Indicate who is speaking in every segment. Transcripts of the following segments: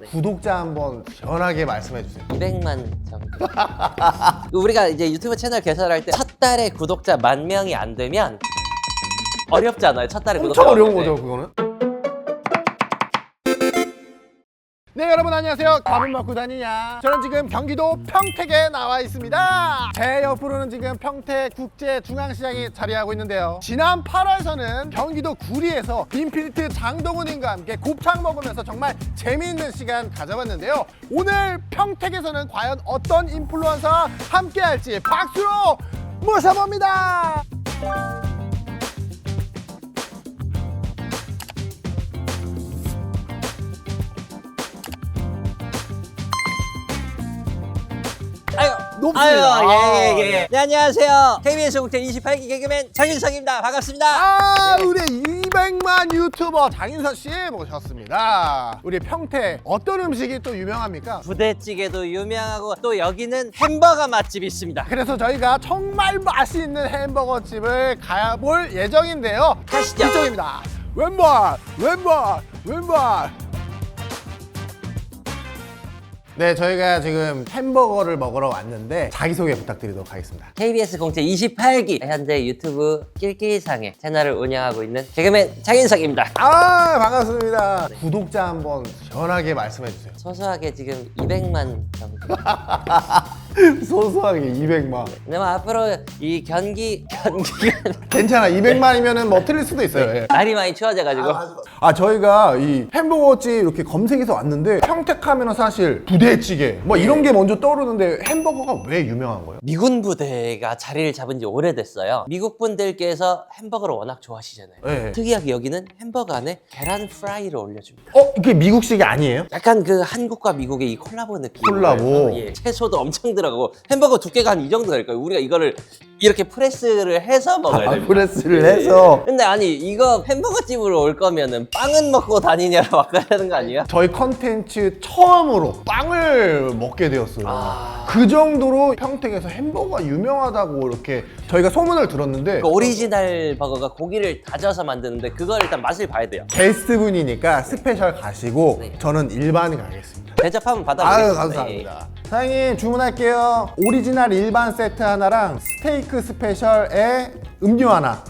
Speaker 1: 네. 구독자 한번 시하게 말씀해 주세요. 200만 정도. 우리가 이제 유튜브 채널 개설할 때 첫 달에 구독자 만 명이 안 되면 어렵지 않아요. 첫 달에
Speaker 2: 구독자. 어려운 거죠, 그거는? 여러분 안녕하세요 밥은 먹고 다니냐 저는 지금 경기도 평택에 나와 있습니다 제 옆으로는 지금 평택 국제중앙시장이 자리하고 있는데요 지난 8월에서는 경기도 구리에서 빈필트 장동훈님과 함께 곱창 먹으면서 정말 재미있는 시간 가져봤는데요 오늘 평택에서는 과연 어떤 인플루언서와 함께 할지 박수로 모셔봅니다 높습 아유, 예, 예,
Speaker 1: 아, 예. 네. 네, 안녕하세요. KBS 국태 28기 개그맨 장인석입니다 반갑습니다.
Speaker 2: 아, 우리 200만 유튜버 장인석씨 모셨습니다. 우리 평태 어떤 음식이 또 유명합니까?
Speaker 1: 부대찌개도 유명하고 또 여기는 햄버거 맛집이 있습니다.
Speaker 2: 그래서 저희가 정말 맛있는 햄버거 집을 가볼 예정인데요. 가시죠. 이쪽입니다. 웬발웬발웬발 네, 저희가 지금 햄버거를 먹으러 왔는데 자기소개 부탁드리도록 하겠습니다.
Speaker 1: KBS 공채 28기 현재 유튜브 낄끼상의 채널을 운영하고 있는 개그맨 장인석입니다.
Speaker 2: 아, 반갑습니다. 네. 구독자 한번 시원하게 말씀해 주세요.
Speaker 1: 소소하게 지금 200만 정도
Speaker 2: 소소하게 200만.
Speaker 1: 그럼 앞으로 이경기경기
Speaker 2: 괜찮아. 200만이면은 뭐 틀릴 수도 있어요. 예.
Speaker 1: 날이 많이 추워져가지고 아,
Speaker 2: 아 저희가 이 햄버거집 이렇게 검색해서 왔는데 평택하면 은 사실 부대찌개 뭐 예. 이런 게 먼저 떠오르는데 햄버거가 왜 유명한 거예요?
Speaker 1: 미군 부대가 자리를 잡은 지 오래됐어요. 미국 분들께서 햄버거를 워낙 좋아하시잖아요. 네. 특이하게 여기는 햄버거 안에 계란 프라이를 올려줍니다.
Speaker 2: 어 이게 미국식이 아니에요?
Speaker 1: 약간 그 한국과 미국의 이 콜라보 느낌.
Speaker 2: 콜라보. 예,
Speaker 1: 채소도 엄청 들어가고 햄버거 두께가 한 이 정도 될 거예요. 우리가 이거를 이렇게 프레스를 해서 먹어야 아, 됩니
Speaker 2: 프레스를 예, 예. 해서?
Speaker 1: 근데 아니 이거 햄버거 집으로 올 거면은 빵은 먹고 다니냐고 바꿔야 되는 거 아니야?
Speaker 2: 저희 컨텐츠 처음으로 빵을 먹게 되었어요. 아. 그 정도로 평택에서 햄버거가 유명하다고 이렇게 저희가 소문을 들었는데
Speaker 1: 그 오리지널 버거가 고기를 다져서 만드는데 그걸 일단 맛을 봐야 돼요.
Speaker 2: 게스트분이니까 스페셜 가시고 네. 저는 일반 가겠습니다.
Speaker 1: 대접 한번 받아보겠습니다.
Speaker 2: 감사합니다. 예, 예. 사장님 주문할게요. 오리지널 일반 세트 하나랑 스테이크 스페셜에 음료 하나.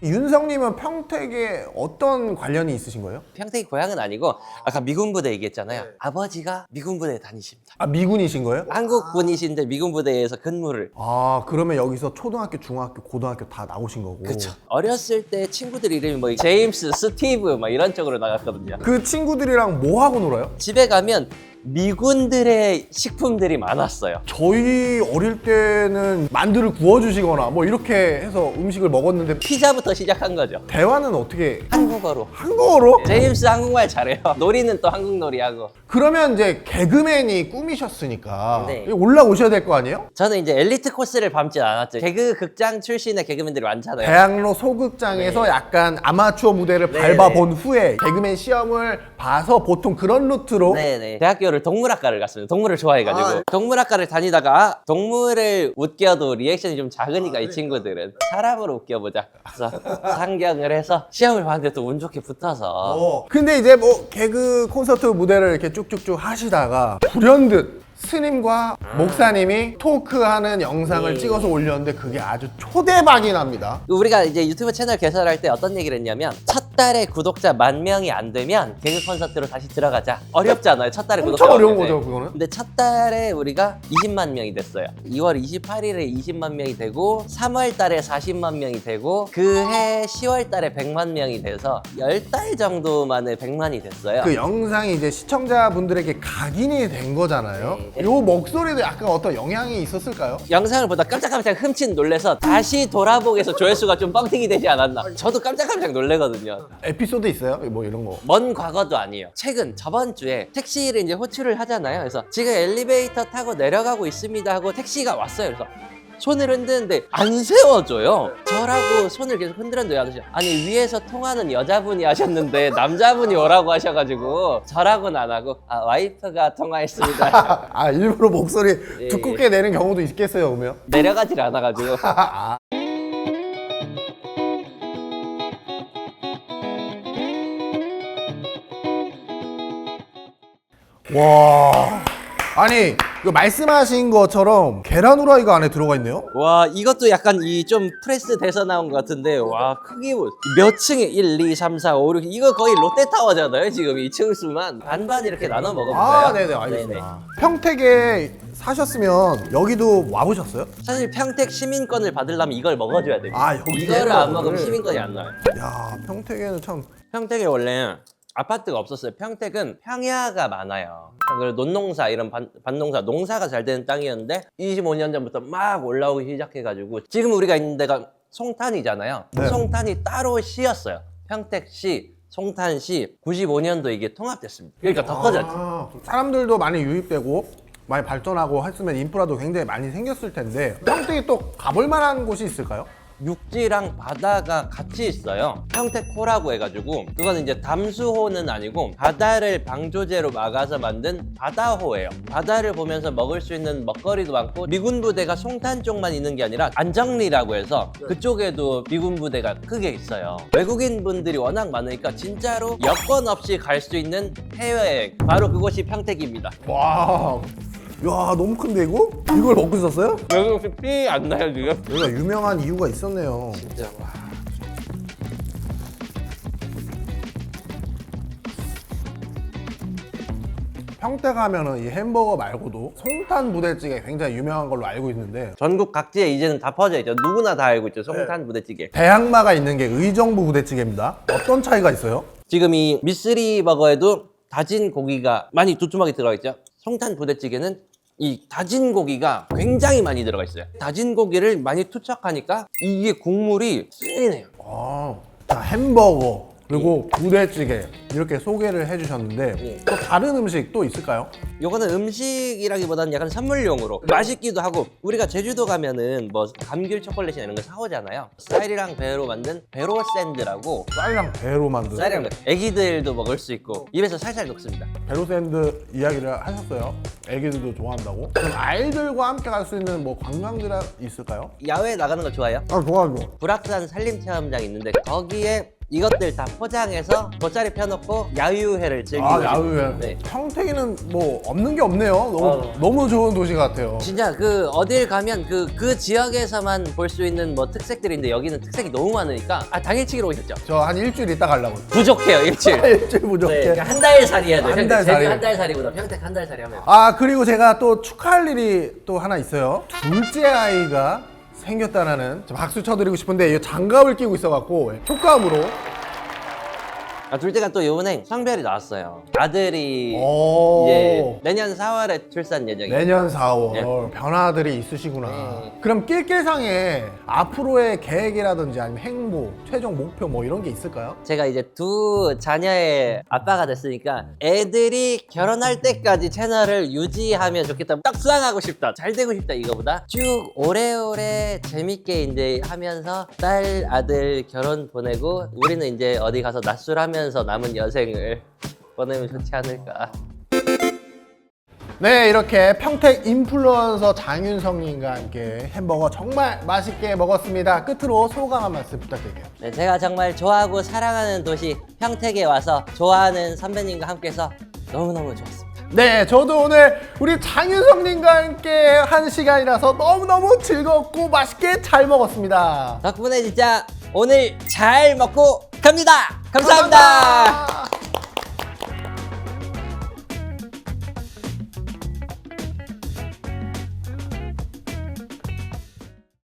Speaker 2: 윤성님은 평택에 어떤 관련이 있으신 거예요?
Speaker 1: 평택이 고향은 아니고 아까 미군 부대 얘기했잖아요. 네. 아버지가 미군 부대에 다니십니다.
Speaker 2: 아 미군이신 거예요?
Speaker 1: 한국 분이신데 미군 부대에서 근무를.
Speaker 2: 아 그러면 여기서 초등학교, 중학교, 고등학교 다 나오신 거고.
Speaker 1: 그렇죠. 어렸을 때 친구들 이름이 뭐 제임스, 스티브 막 뭐 이런 쪽으로 나갔거든요.
Speaker 2: 그 친구들이랑 뭐 하고 놀아요?
Speaker 1: 집에 가면 미군들의 식품들이 많았어요.
Speaker 2: 저희 어릴 때는 만두를 구워주시거나 뭐 이렇게 해서 음식을 먹었는데
Speaker 1: 피자부터 시작한 거죠.
Speaker 2: 대화는 어떻게 한국어로. 한국어로?
Speaker 1: 네, 제임스 한국말 잘해요. 놀이는 또 한국놀이 하고.
Speaker 2: 그러면 이제 개그맨이 꿈이셨으니까 네. 올라오셔야 될 거 아니에요?
Speaker 1: 저는 이제 엘리트 코스를 밟진 않았죠. 개그 극장 출신의 개그맨들이 많잖아요.
Speaker 2: 대학로 소극장에서 네. 약간 아마추어 무대를 네. 밟아본 후에 개그맨 시험을 봐서 보통 그런 루트로
Speaker 1: 네네. 대학교를 친구를 동물학과를 갔습니다. 동물을 좋아해가지고. 아. 네. 동물학과를 다니다가 동물을 웃겨도 리액션이 좀 작으니까 아, 이 네. 친구들은 사람으로 웃겨보자. 그래서 상경을 해서 시험을 봤는데 또 운 좋게 붙어서. 어.
Speaker 2: 근데 이제 뭐 개그 콘서트 무대를 이렇게 쭉쭉쭉 하시다가 불현듯 스님과 목사님이 토크하는 영상을 네. 찍어서 올렸는데 그게 아주 초대박이 납니다.
Speaker 1: 우리가 이제 유튜브 채널 개설할 때 어떤 얘기를 했냐면 첫 달에 구독자 만 명이 안 되면 개그 콘서트로 다시 들어가자. 어렵지 않아요. 첫 달에
Speaker 2: 구독자. 엄청 어려운 만 거죠, 그거는?
Speaker 1: 근데 첫 달에 우리가 20만 명이 됐어요. 2월 28일에 20만 명이 되고 3월 달에 40만 명이 되고 그 해 10월 달에 100만 명이 돼서 10달 정도 만에 100만이 됐어요.
Speaker 2: 그 영상이 이제 시청자분들에게 각인이 된 거잖아요. 네, 네. 요 목소리도 약간 어떤 영향이 있었을까요?
Speaker 1: 영상을 보다 깜짝깜짝 흠칫 놀래서 다시 돌아보기해서 조회수가 좀 뻥튀기 되지 않았나. 저도 깜짝깜짝 놀래거든요.
Speaker 2: 에피소드 있어요? 뭐 이런 거.
Speaker 1: 먼 과거도 아니에요. 최근 저번 주에 택시를 이제 호출을 하잖아요. 그래서 지금 엘리베이터 타고 내려가고 있습니다 하고 택시가 왔어요. 그래서 손을 흔드는데 안 세워줘요. 저라고 손을 계속 흔들었는데 아저씨 아니 위에서 통하는 여자분이 하셨는데 남자분이 오라고 하셔가지고 저라고는 안 하고 아 와이프가 통화했습니다.
Speaker 2: 아 일부러 목소리 예, 두껍게 예. 내는 경우도 있겠어요, 오면
Speaker 1: 내려가질 않아가지고. 아.
Speaker 2: 와. 아니, 이거 말씀하신 것처럼 계란 후라이가 안에 들어가 있네요?
Speaker 1: 와 이것도 약간 이 좀 프레스 돼서 나온 것 같은데 와 크기 뭐, 몇 층에 1, 2, 3, 4, 5, 6 이거 거의 롯데타워잖아요 지금 2층 수만 반반 이렇게 네. 나눠 먹어볼까요?
Speaker 2: 아, 네네, 네, 알겠습니다. 네, 평택에 사셨으면 여기도 와보셨어요?
Speaker 1: 사실 평택 시민권을 받으려면 이걸 먹어줘야 돼요 아, 이거를 안 먹으면 시민권이 안 나와요
Speaker 2: 야, 평택에는 참
Speaker 1: 평택에 원래 아파트가 없었어요. 평택은 평야가 많아요. 그래서 논농사 이런 반, 농사 농사가 잘 되는 땅이었는데 25년 전부터 막 올라오기 시작해가지고 지금 우리가 있는 데가 송탄이잖아요. 네. 송탄이 따로 시였어요. 평택시, 송탄시 95년도 이게 통합됐습니다. 그러니까 더 아, 커졌죠.
Speaker 2: 사람들도 많이 유입되고 많이 발전하고 했으면 인프라도 굉장히 많이 생겼을 텐데 평택이 또 가볼 만한 곳이 있을까요?
Speaker 1: 육지랑 바다가 같이 있어요. 평택호라고 해가지고 그거는 이제 담수호는 아니고 바다를 방조제로 막아서 만든 바다호예요. 바다를 보면서 먹을 수 있는 먹거리도 많고 미군 부대가 송탄 쪽만 있는 게 아니라 안정리라고 해서 그쪽에도 미군 부대가 크게 있어요. 외국인 분들이 워낙 많으니까 진짜로 여권 없이 갈 수 있는 해외여 바로 그곳이 평택입니다.
Speaker 2: 와우 야 너무 큰데 이거? 이걸 먹고 있었어요?
Speaker 1: 여기 혹시 삐안 나요 지금?
Speaker 2: 여기가 유명한 이유가 있었네요. 진짜 와. 평택 가면은 이 햄버거 말고도 송탄 부대찌개 굉장히 유명한 걸로 알고 있는데
Speaker 1: 전국 각지에 이제는 다 퍼져 있죠. 누구나 다 알고 있죠. 송탄 네. 부대찌개.
Speaker 2: 대항마가 있는 게 의정부 부대찌개입니다. 어떤 차이가 있어요?
Speaker 1: 지금 이 미쓰리 버거에도 다진 고기가 많이 두툼하게 들어가 있죠. 성탄 부대찌개는 이 다진 고기가 굉장히 많이 들어가 있어요. 다진 고기를 많이 투척하니까 이게 국물이 쓰이네요.
Speaker 2: 자, 햄버거 그리고 예. 부대찌개 이렇게 소개를 해주셨는데 예. 또 다른 음식 또 있을까요?
Speaker 1: 요거는 음식이라기보다는 약간 선물용으로 네. 맛있기도 하고 우리가 제주도 가면은 뭐 감귤 초콜릿이나 이런 거 사오잖아요 쌀이랑 배로 만든 배로 샌드라고
Speaker 2: 쌀이랑 배로 만든
Speaker 1: 쌀이랑 배로 애기들도 먹을 수 있고 입에서 살살 녹습니다
Speaker 2: 배로 샌드 이야기를 하셨어요 애기들도 좋아한다고 그럼 아이들과 함께 갈 수 있는 뭐관광지라 있을까요?
Speaker 1: 야외 나가는 거 좋아해요? 아 좋아요 불악산 산림 체험장 있는데 거기에 이것들 다 포장해서 겉자리 펴놓고 야유회를 즐기고 아, 야외. 네.
Speaker 2: 평택에는 뭐 없는 게 없네요. 너무, 어. 너무 좋은 도시 같아요.
Speaker 1: 진짜 그 어딜 가면 그그 그 지역에서만 볼 수 있는 뭐 특색들인데 여기는 특색이 너무 많으니까 아 당일치기로 오셨죠?
Speaker 2: 저 한 일주일 있다 가려고.
Speaker 1: 부족해요 일주일.
Speaker 2: 일주일 부족해. 네, 그러니까
Speaker 1: 한달 살이 에요 한달 살이. 한달 살이보다 평택 한 달 살이 하면.
Speaker 2: 아, 그리고 제가 또 축하할 일이 또 하나 있어요. 둘째 아이가 생겼다라는 박수 쳐드리고 싶은데 이 장갑을 끼고 있어갖고 효과음으로
Speaker 1: 아, 둘째가 또 요번에 성별이 나왔어요. 아들이 오. 이 내년 4월에 출산 예정이에요.
Speaker 2: 내년 4월 예. 변화들이 있으시구나. 네. 그럼 낄낄상에 앞으로의 계획이라든지 아니면 행보, 최종 목표 뭐 이런 게 있을까요?
Speaker 1: 제가 이제 두 자녀의 아빠가 됐으니까 애들이 결혼할 때까지 채널을 유지하면 좋겠다. 딱 수상하고 싶다. 잘 되고 싶다 이거보다 쭉 오래오래 재밌게 이제 하면서 딸 아들 결혼 보내고 우리는 이제 어디 가서 낮술하면 하면서 남은 여생을 보내면 좋지 않을까.
Speaker 2: 네, 이렇게 평택 인플루언서 장윤성님과 함께 햄버거 정말 맛있게 먹었습니다. 끝으로 소감 한 말씀 부탁드릴게요.
Speaker 1: 네, 제가 정말 좋아하고 사랑하는 도시 평택에 와서 좋아하는 선배님과 함께해서 너무너무 좋았습니다.
Speaker 2: 네, 저도 오늘 우리 장윤성님과 함께 한 시간이라서 너무너무 즐겁고 맛있게 잘 먹었습니다.
Speaker 1: 덕분에 진짜 오늘 잘 먹고 갑니다! 감사합니다. 감사합니다.